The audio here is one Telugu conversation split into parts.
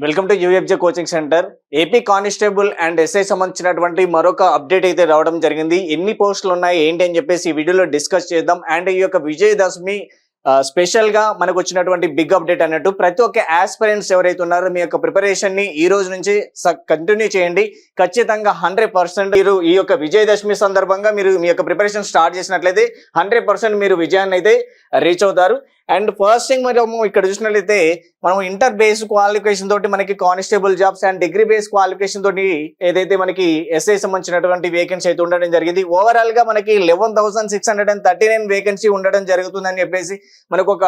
Welcome to UFJ coaching centre AP constable and SI సంబంధించినటువంటి మరొక అప్డేట్ అయితే రావడం జరిగింది. ఎన్ని పోస్టులు ఉన్నాయి ఏంటి అని చెప్పేసి ఈ వీడియోలో డిస్కస్ చేద్దాం. అండ్ ఈ యొక్క విజయదశమి స్పెషల్గా మనకు వచ్చినటువంటి బిగ్ అప్డేట్ అన్నట్టు ప్రతి ఒక్క ఆస్పిరెంట్స్ ఎవరైతే ఉన్నారో మీ యొక్క ప్రిపరేషన్ని ఈ రోజు నుంచి కంటిన్యూ చేయండి. ఖచ్చితంగా హండ్రెడ్ పర్సెంట్ మీరు ఈ యొక్క విజయదశమి సందర్భంగా మీరు మీ యొక్క ప్రిపరేషన్ స్టార్ట్ చేసినట్లయితే హండ్రెడ్ పర్సెంట్ మీరు విజయాన్ని అయితే రీచ్ అవుతారు. అండ్ ఫస్ట్ థింగ్ మనము ఇక్కడ చూసినట్లయితే మనం ఇంటర్ బేస్ క్వాలిఫికేషన్ తోటి మనకి constable jobs and degree base qualification తోటి ఏదైతే మనకి ఎస్ఐ సంబంధించినటువంటి వేకెన్సీ అయితే ఉండడం జరిగింది. ఓవరాల్గా మనకి eleven thousand six hundred and thirty nine vacancy ఉండడం జరుగుతుందని చెప్పేసి మనకు ఒక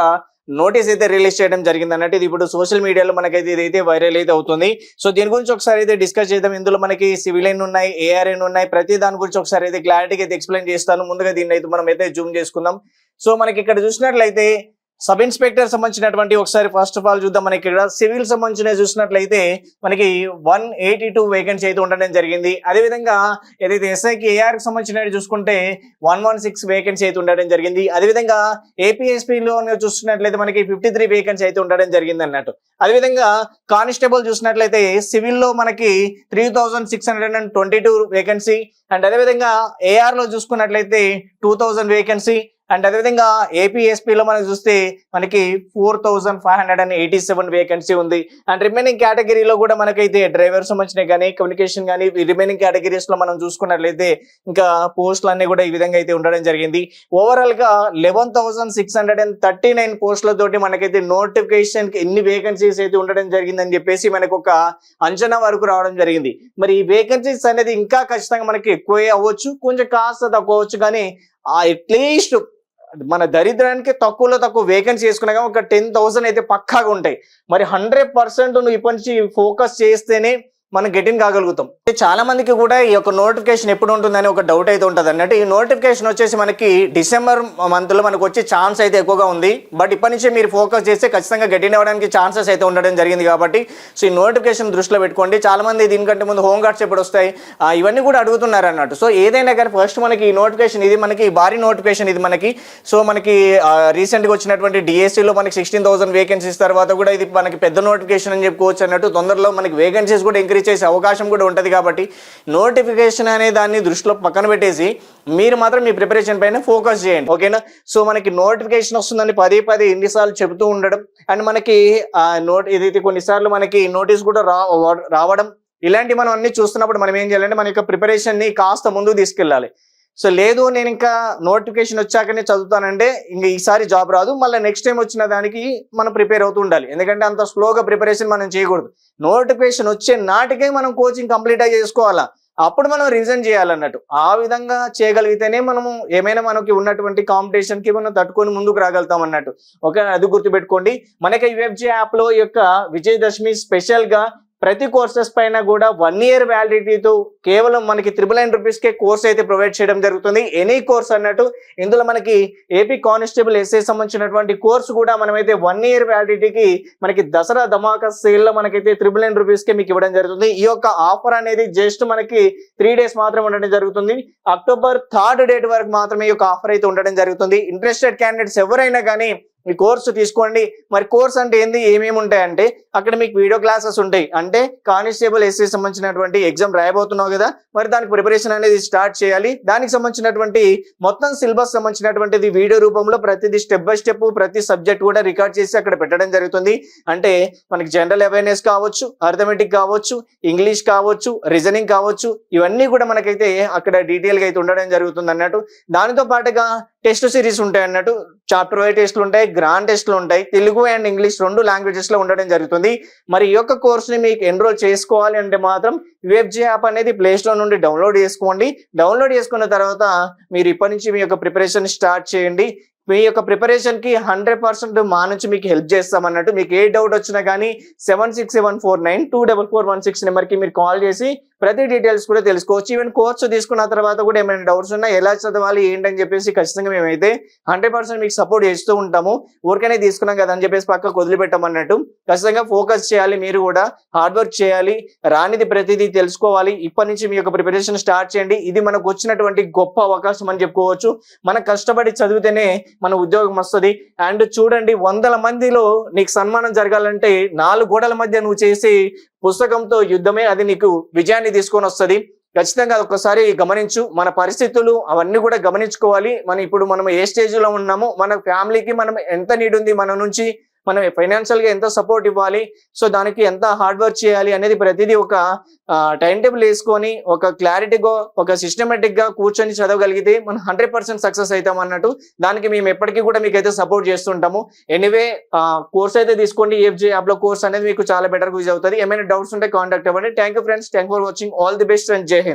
నోటీస్ అయితే రిలీజ్ చేయడం జరిగింది అన్నట్టు ఇది ఇప్పుడు సోషల్ మీడియాలో మనకైతే ఇదైతే వైరల్ అయితే అవుతుంది. సో దీని గురించి ఒకసారి అయితే డిస్కస్ చేద్దాం. ఇందులో మనకి సివిలియన్ ఉన్నాయి ఏఆర్ఎన్ ఉన్నాయి. ప్రతి దాని గురించి ఒకసారి అయితే క్లారిటీగా అయితే ఎక్స్ప్లెయిన్ చేస్తాను. ముందుగా దీన్ని అయితే మనం అయితే జూమ్ చేసుకుందాం. సో మనకి ఇక్కడ చూసినట్లయితే సబ్ ఇన్స్పెక్టర్ సంబంధించినటువంటి ఒకసారి ఫస్ట్ ఆఫ్ ఆల్ చూద్దాం. మనకి ఇక్కడ సివిల్ సంబంధించిన చూసినట్లయితే మనకి వన్ ఎయిటీ టూ వేకెన్సీ అయితే ఉండడం జరిగింది. అదేవిధంగా ఏదైతే ఎస్ఐకి ఏఆర్కి సంబంధించిన చూసుకుంటే వన్ వన్ సిక్స్ వేకెన్సీ అయితే ఉండడం జరిగింది. అదేవిధంగా ఏపీఎస్పీలో చూసుకున్నట్లయితే మనకి ఫిఫ్టీ త్రీ వేకెన్సీ అయితే ఉండడం జరిగింది అన్నట్టు. అదేవిధంగా కానిస్టేబుల్ చూసినట్లయితే సివిల్లో మనకి three thousand six hundred and twenty two vacancy and అదేవిధంగా ఏఆర్లో చూసుకున్నట్లయితే టూ థౌసండ్ వేకెన్సీ అండ్ అదేవిధంగా ఏపీఎస్పీలో మనం చూస్తే మనకి four thousand five hundred and eighty seven vacancy ఉంది అండ్ రిమైనింగ్ కేటగిరీలో కూడా మనకైతే డ్రైవర్ సంబంధించినవి కానీ కమ్యూనికేషన్ కానీ రిమైనింగ్ కేటగిరీస్లో మనం చూసుకున్నట్లయితే ఇంకా పోస్టులు అన్ని కూడా ఈ విధంగా అయితే ఉండడం జరిగింది. ఓవరాల్గా eleven thousand six hundred and thirty nine పోస్టులతోటి మనకైతే నోటిఫికేషన్కి ఎన్ని వేకెన్సీస్ అయితే ఉండడం జరిగిందని చెప్పేసి మనకు ఒక అంచనా వరకు రావడం జరిగింది. మరి ఈ వేకెన్సీస్ అనేది ఇంకా ఖచ్చితంగా మనకి ఎక్కువే అవ్వచ్చు. కొంచెం కాస్త తక్కువ అవ్వచ్చు కానీ ఆ అట్లీస్ట్ మన దరిద్రానికి తక్కువలో తక్కువ వేకెన్సీ చేసుకున్నా కానీ ఒక టెన్ థౌసండ్ అయితే పక్కాగా ఉంటాయి. మరి హండ్రెడ్ పర్సెంట్ నువ్వు ఇప్పటి నుంచి ఫోకస్ చేస్తేనే మనం గెటిన్ కాగలుగుతాం. చాలా మందికి కూడా ఈ యొక్క నోటిఫికేషన్ ఎప్పుడు ఉంటుందని ఒక డౌట్ అయితే ఉంటుంది. అన్నట్టు ఈ నోటిఫికేషన్ వచ్చేసి మనకి డిసెంబర్ మంత్లో మనకు వచ్చే ఛాన్స్ అయితే ఎక్కువగా ఉంది. బట్ ఇప్పటి నుంచే మీరు ఫోకస్ చేస్తే ఖచ్చితంగా గెటిన్ అవ్వడానికి ఛాన్సెస్ అయితే ఉండడం జరిగింది కాబట్టి సో ఈ నోటిఫికేషన్ దృష్టిలో పెట్టుకోండి. చాలా మంది దీనికంటే ముందు హోమ్ గార్డ్స్ ఎప్పుడు వస్తాయి? ఇవన్నీ కూడా అడుగుతున్నారు అన్నట్టు. సో ఏదైనా కానీ ఫస్ట్ మనకి ఈ నోటిఫికేషన్ ఇది మనకి భారీ నోటిఫికేషన్ ఇది మనకి. సో మనకి రీసెంట్గా వచ్చినటువంటి డిఎస్సిలో మనకి సిక్స్టీన్ థౌసండ్ వేకెన్సీస్ తర్వాత కూడా ఇది మనకి పెద్ద నోటిఫికేషన్ అని చెప్పుకోవచ్చు అన్నట్టు. తొందరలో మనకి వేకెన్సీస్ కూడా ఇంక్రీజ్ చేసే అవకాశం కూడా ఉంటుంది కాబట్టి నోటిఫికేషన్ అనే దాన్ని దృష్టిలో పక్కన పెట్టేసి మీరు మాత్రం మీ ప్రిపరేషన్ పైన ఫోకస్ చేయండి. ఓకేనా? సో మనకి నోటిఫికేషన్ వస్తుందని పదే పదే ఎన్నిసార్లు చెబుతూ ఉండడం అండ్ మనకి ఆ నోట్ ఇదైతే కొన్నిసార్లు మనకి నోటీస్ కూడా రా రావడం ఇలాంటి మనం అన్ని చూస్తున్నప్పుడు మనం ఏం చేయాలంటే మన యొక్క ప్రిపరేషన్ని కాస్త ముందుకు తీసుకెళ్ళాలి. సో లేదు నేను ఇంకా నోటిఫికేషన్ వచ్చాకనే చదువుతానంటే ఇంకా ఈసారి జాబ్ రాదు. మళ్ళీ నెక్స్ట్ టైం వచ్చిన దానికి మనం ప్రిపేర్ అవుతూ ఉండాలి. ఎందుకంటే అంత స్లోగా ప్రిపరేషన్ మనం చేయకూడదు. నోటిఫికేషన్ వచ్చే నాటికే మనం కోచింగ్ కంప్లీట్ అయ్యి చేసుకోవాలా? అప్పుడు మనం రిజైన్ చేయాలన్నట్టు. ఆ విధంగా చేయగలిగితేనే మనము ఏమైనా మనకి ఉన్నటువంటి కాంపిటీషన్కి మనం తట్టుకొని ముందుకు రాగలుగుతాం అన్నట్టు ఓకే అది గుర్తుపెట్టుకోండి. మనకి ఈ వెబ్జీ యాప్లో యొక్క విజయదశమి స్పెషల్గా ప్రతి కోర్సెస్ పైన కూడా వన్ ఇయర్ వ్యాలిడిటీతో కేవలం మనకి త్రిబుల్ నైన్ రూపీస్ కే కోర్స్ అయితే ప్రొవైడ్ చేయడం జరుగుతుంది. ఎనీ కోర్స్ అన్నట్టు ఇందులో మనకి ఏపీ కానిస్టేబుల్ ఎస్ఏ సంబంధించినటువంటి కోర్సు కూడా మనమైతే వన్ ఇయర్ వ్యాలిడిటీకి మనకి దసరా ధమాకా సేల్లో మనకైతే త్రిబుల్ నైన్ రూపీస్కి మీకు ఇవ్వడం జరుగుతుంది. ఈ యొక్క ఆఫర్ అనేది జస్ట్ మనకి త్రీ డేస్ మాత్రమే ఉండడం జరుగుతుంది. అక్టోబర్ థర్డ్ డేట్ వరకు మాత్రమే ఈ యొక్క ఆఫర్ అయితే ఉండడం జరుగుతుంది. ఇంట్రెస్టెడ్ క్యాండిడేట్స్ ఎవరైనా కానీ ఈ కోర్సు తీసుకోండి. మరి కోర్స్ అంటే ఏంది? ఏమేమి ఉంటాయంటే అక్కడ మీకు వీడియో క్లాసెస్ ఉంటాయి. అంటే కానిస్టేబుల్ ఎస్సీ సంబంధించినటువంటి ఎగ్జామ్ రాయబోతున్నావు కదా మరి దానికి ప్రిపరేషన్ అనేది స్టార్ట్ చేయాలి. దానికి సంబంధించినటువంటి మొత్తం సిలబస్ సంబంధించినటువంటిది వీడియో రూపంలో ప్రతిదీ స్టెప్ బై స్టెప్ ప్రతి సబ్జెక్ట్ కూడా రికార్డ్ చేసి అక్కడ పెట్టడం జరుగుతుంది. అంటే మనకి జనరల్ అవేర్నెస్ కావచ్చు అర్థమెటిక్ కావచ్చు ఇంగ్లీష్ కావచ్చు రీజనింగ్ కావచ్చు ఇవన్నీ కూడా మనకైతే అక్కడ డీటెయిల్గా అయితే ఉండడం జరుగుతుంది అన్నట్టు. దానితో పాటుగా టెస్ట్ సిరీస్ ఉంటాయి అన్నట్టు. చాప్టర్ వైజ్ టెస్ట్లు ఉంటాయి గ్రాండ్ టెస్ట్లు ఉంటాయి. తెలుగు అండ్ ఇంగ్లీష్ రెండు లాంగ్వేజెస్లో ఉండడం జరుగుతుంది. మరి ఈ యొక్క కోర్స్ని మీకు ఎన్రోల్ చేసుకోవాలి అంటే మాత్రం వెబ్జీ యాప్ అనేది ప్లే స్టోర్ నుండి డౌన్లోడ్ చేసుకోండి. డౌన్లోడ్ చేసుకున్న తర్వాత మీరు ఇప్పటి నుంచి మీ యొక్క ప్రిపరేషన్ స్టార్ట్ చేయండి. మీ యొక్క ప్రిపరేషన్కి హండ్రెడ్ పర్సెంట్ మా నుంచి మీకు హెల్ప్ చేస్తాం అన్నట్టు మీకు ఏ డౌట్ వచ్చినా కానీ seven six seven four nine two double four one six నెంబర్కి మీరు కాల్ చేసి ప్రతి డీటెయిల్స్ కూడా తెలుసుకోవచ్చు. ఈవెన్ కోర్సు తీసుకున్న తర్వాత కూడా ఏమైనా డౌట్స్ ఉన్నా ఎలా చదవాలి ఏంటని చెప్పేసి ఖచ్చితంగా మేమైతే హండ్రెడ్ పర్సెంట్ మీకు సపోర్ట్ చేస్తూ ఉంటాము. ఊరికనే తీసుకున్నాం కదా అని చెప్పేసి పక్కకు వదిలిపెట్టమన్నట్టు ఖచ్చితంగా ఫోకస్ చేయాలి మీరు కూడా హార్డ్ వర్క్ చేయాలి రానిది ప్రతిదీ తెలుసుకోవాలి. ఇప్పటి నుంచి మీ యొక్క ప్రిపరేషన్ స్టార్ట్ చేయండి. ఇది మనకు వచ్చినటువంటి గొప్ప అవకాశం అని చెప్పుకోవచ్చు. మనం కష్టపడి చదివితేనే మన ఉద్యోగం వస్తుంది. అండ్ చూడండి వందల మందిలో నీకు సన్మానం జరగాలంటే నాలుగు గోడల మధ్య నువ్వు చేసి పుస్తకంతో యుద్ధమే అది నీకు విజయాన్ని తీసుకొని వస్తుంది. ఖచ్చితంగా ఒకసారి గమనించు. మన పరిస్థితులు అవన్నీ కూడా గమనించుకోవాలి. మనం ఇప్పుడు మనం ఏ స్టేజ్లో ఉన్నామో మన ఫ్యామిలీకి మనం ఎంత నీడ్ ఉంది మన నుంచి మనం ఫైనాన్షియల్గా ఎంత సపోర్ట్ ఇవ్వాలి? సో దానికి ఎంత హార్డ్ వర్క్ చేయాలి అనేది ప్రతిదీ ఒక టైం టేబుల్ వేసుకొని ఒక క్లారిటీగా ఒక సిస్టమేటిక్గా కూర్చొని చదవగలిగితే మనం హండ్రెడ్ పర్సెంట్ సక్సెస్ అవుతాం అన్నట్టు దానికి మేము ఎప్పటికీ కూడా మీకు అయితే సపోర్ట్ చేస్తుంటాము ఎనీవే కోర్స్ అయితే తీసుకోండి. ఏఫ్జే యాప్లో కోర్స్ అనేది మీకు చాలా బెటర్ యూజ్ అవుతుంది. ఏమైనా డౌట్స్ ఉంటే కాంటాక్ట్ అవ్వండి. Thank you friends thank for watching all the best and Jai Hind